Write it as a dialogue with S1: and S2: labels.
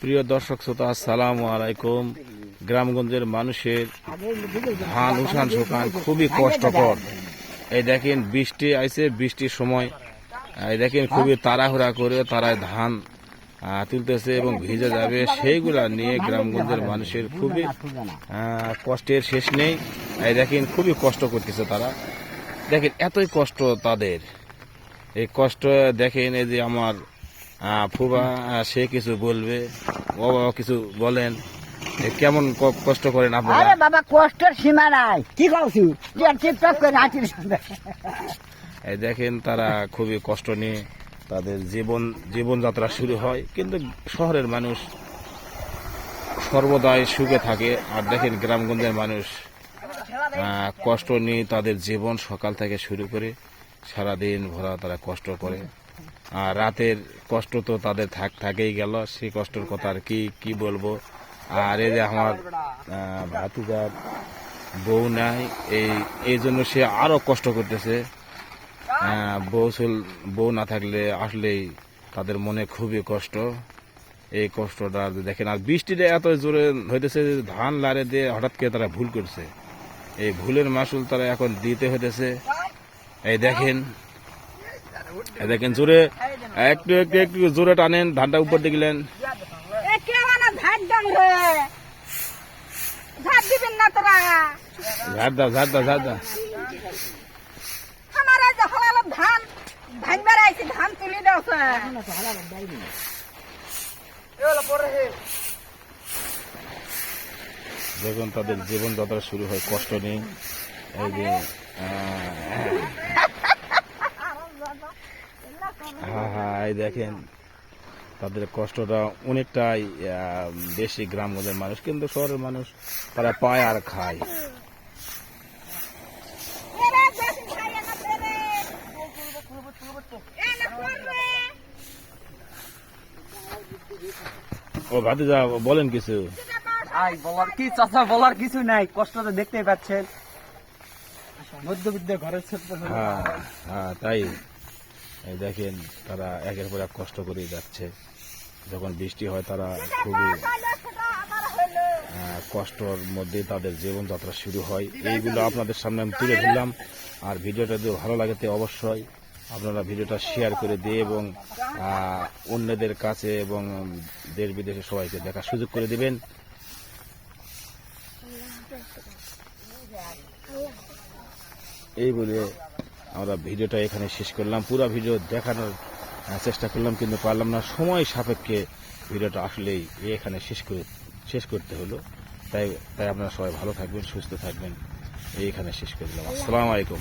S1: প্রিয় দর্শক শ্রোতা, আসসালামু আলাইকুম। গ্রামগঞ্জের মানুষের ধান উঠান শুকান খুবই কষ্টকর। এই দেখেন, বৃষ্টি আইছে, বৃষ্টির সময়, এই দেখেন, খুবই তাড়াহুড়া করে তারা ধান তুলতেছে এবং ভিজে যাবে। সেইগুলা নিয়ে গ্রামগঞ্জের মানুষের খুবই কষ্টের শেষ নেই। এই দেখেন, খুবই কষ্ট করতেছে তারা। দেখেন, এতই কষ্ট তাদের। এই কষ্ট, দেখেন, এই যে আমার ফুবা সে কিছু বলবে ও বাবা কিছু বলেন। কেমন কষ্ট করেন আপনারা?
S2: আরে বাবা কষ্টের সীমা নাই। কি করছি টিপটপ করে নাচির
S1: এই দেখেন তারা খুবই কষ্ট নিয়ে তাদের জীবন জীবনযাত্রা শুরু হয়। কিন্তু শহরের মানুষ সর্বদাই সুখে থাকে। আর দেখেন গ্রামগঞ্জের মানুষ কষ্ট নিয়ে তাদের জীবন সকাল থেকে শুরু করে সারাদিন ভরা তারা কষ্ট করে। আর রাতের কষ্ট তো তাদের থাক থাকেই গেল। সেই কষ্টের কথা আর কি কি বলব? আর এই যে আমার আহ, ভাতিজার বউ নাই এই এই জন্য সে আরও কষ্ট করতেছে। বউ বউ না থাকলে আসলেই তাদের মনে খুবই কষ্ট। এই কষ্টটা দেখেন আর বৃষ্টিটা এত জোরে হইতেছে ধান লারে দিয়ে হঠাৎ করে তারা ভুল করছে। এই ভুলের মাসুল তারা এখন দিতে হইতেছে। এই দেখেন দেখেন জোরে একটু একটু একটু জোরে টানেন ধানটা উপর
S3: দাম রে? ধান না তোরা।
S1: ঝাড় দাও ঝাড় দাও ঝাড় দাও
S3: আমার এই যে হলালো ধান ধান বেড়াইছি ধান তুলি দাও
S1: যখন তাদের জীবনযাত্রা শুরু হয় কষ্ট নেই। এই যে আহ, হ্যাঁ হ্যাঁ এই দেখেন। তাদের কষ্টটা অনেকটাই বেশি গ্রামগঞ্জের মানুষ কিন্তু শহরের মানুষ তারা পায় আর খায়। ও ভাতিজা বলেন কিছু।
S2: আই বলার কি চাচা বলার কিছু নাই কষ্ট তো দেখতেই পাচ্ছেন। মধ্যবিত্ত ঘরের ছোট্ট ছোট
S1: হ্যাঁ হ্যাঁ তাই। দেখেন তারা একের পর এক কষ্ট করে যাচ্ছে। যখন বৃষ্টি হয় তারা খুবই কষ্টর মধ্যে তাদের জীবনযাত্রা শুরু হয়। এইগুলো আপনাদের সামনে আমি তুলে ধরলাম। আর ভিডিওটা যদি ভালো লাগে তো অবশ্যই আপনারা ভিডিওটা শেয়ার করে দিয়ে এবং অন্যদের কাছে এবং দেশ বিদেশে সবাইকে দেখার সুযোগ করে দিবেন। এই বলে আমরা ভিডিওটা এখানে শেষ করলাম। পুরো ভিডিও দেখানোর চেষ্টা করলাম, কিন্তু পারলাম না। সময় সাপেক্ষে ভিডিওটা আসলেই এখানে শেষ করে, শেষ করতে হলো। তাই তাই আপনারা সবাই ভালো থাকবেন, সুস্থ থাকবেন। এইখানে শেষ করে দিলাম। আসসালামু আলাইকুম।